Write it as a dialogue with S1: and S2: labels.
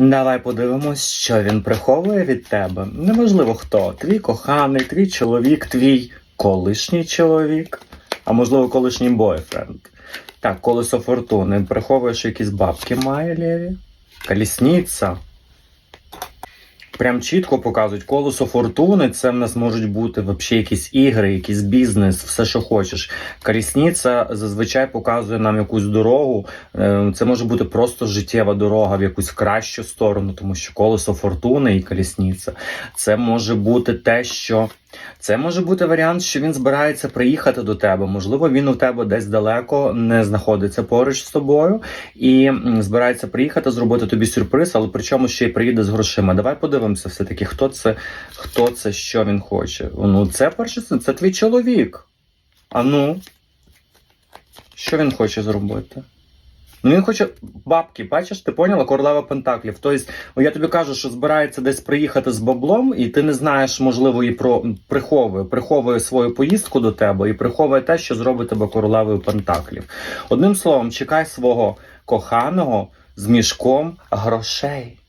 S1: Давай подивимось, що він приховує від тебе. Неважливо хто. Твій коханий, твій чоловік, твій колишній чоловік, а можливо, колишній бойфренд. Так, колесо фортуни. Приховуєш якісь бабки має Лєві. Колісниця. Прям чітко показують колесо фортуни. Це в нас можуть бути взагалі якісь ігри, якийсь бізнес, все, що хочеш. Колісниця зазвичай показує нам якусь дорогу. Е, Це може бути просто життєва дорога в якусь кращу сторону, тому що колесо фортуни і колісниця це може бути те, що це може бути варіант, що він збирається приїхати до тебе. Можливо, він у тебе десь далеко не знаходиться поруч з тобою і збирається приїхати, зробити тобі сюрприз, але причому ще й приїде з грошима. Давай подивимося, все таки, хто це, хто це, що він хоче. Ну, це перше, це, твій чоловік. А ну, що він хоче зробити? Ну він хоче бабки, бачиш, ти поняла? Королева Пентаклів. Тобто, ну, я тобі кажу, що збирається десь приїхати з баблом, і ти не знаєш, можливо, і про приховує, приховує свою поїздку до тебе і приховує те, що зробить тебе королевою Пентаклів. Одним словом, чекай свого коханого з мішком грошей.